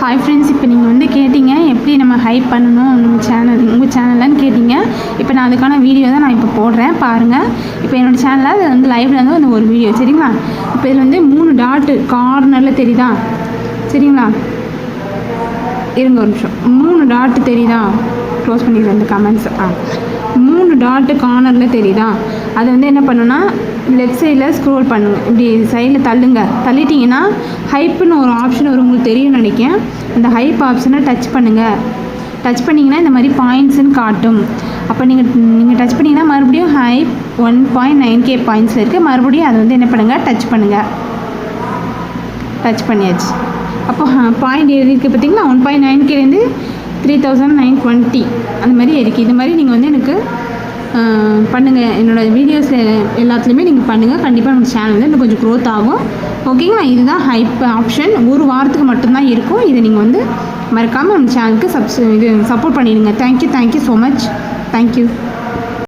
Hi friends இப்போ நீங்கள் வந்து கேட்டிங்க எப்படி நம்ம ஹைப் பண்ணணும் நம்ம சேனல் உங்கள் சேனல்லன்னு கேட்டிங்க. இப்போ நான் அதுக்கான வீடியோ தான் நான் இப்போ போடுறேன் பாருங்கள் இப்போ என்னோடய சேனலில் அது வந்து லைவ்ல வந்து அந்த ஒரு வீடியோ சரிங்களா? இப்போ இதில் வந்து மூணு டாட்டு கார்னரில் தெரியுதா? சரிங்களா? இருங்க ஒரு நிமிஷம். மூணு டாட்டு தெரியுதா? க்ளோஸ் பண்ணிடுறேன் இந்த கமெண்ட்ஸ் ஆ. டாட்டு கார்னரில் தெரியுதா? அதை வந்து என்ன பண்ணுன்னா லெஃப்ட் சைடில் ஸ்க்ரோல் பண்ணுங்க இப்படி சைடில் தள்ளுங்க. தள்ளிட்டிங்கன்னா ஹைப்புன்னு ஒரு ஆப்ஷன் ஒரு உங்களுக்கு தெரியும் நினைக்கேன் அந்த ஹைப் ஆப்ஷனை டச் பண்ணுங்கள் டச் பண்ணிங்கன்னா இந்த மாதிரி பாயிண்ட்ஸுன்னு காட்டும். அப்போ நீங்கள் நீங்கள் டச் பண்ணிங்கன்னா மறுபடியும் hype one point nine K பாயிண்ட்ஸில் இருக்குது மறுபடியும் அதை வந்து என்ன பண்ணுங்கள் டச் பண்ணுங்கள் டச் பண்ணியாச்சு. அப்போ பாயிண்ட் இருக்குது பார்த்தீங்களா ஒன் பாயிண்ட் நைன் கேலேருந்து த்ரீ தௌசண்ட் நைன் டுவெண்ட்டி அந்த மாதிரி இருக்குது இது மாதிரி நீங்கள் வந்து எனக்கு பண்ணுங்கள் என்னோடய வீடியோஸ் எல்லாத்துலேயுமே நீங்கள் பண்ணுங்கள் கண்டிப்பாக நம்ம சேனல் வந்து இன்னும் கொஞ்சம் க்ரோத் ஆகும். ஓகேங்களா இதுதான் ஹைப் ஆப்ஷன் ஒரு வாரத்துக்கு மட்டும்தான் இருக்கும். இதை நீங்கள் வந்து மறக்காமல் நம்ம சேனலுக்கு சப்ஸ் இது சப்போர்ட் பண்ணிடுங்க. Thank you thank you so much thank you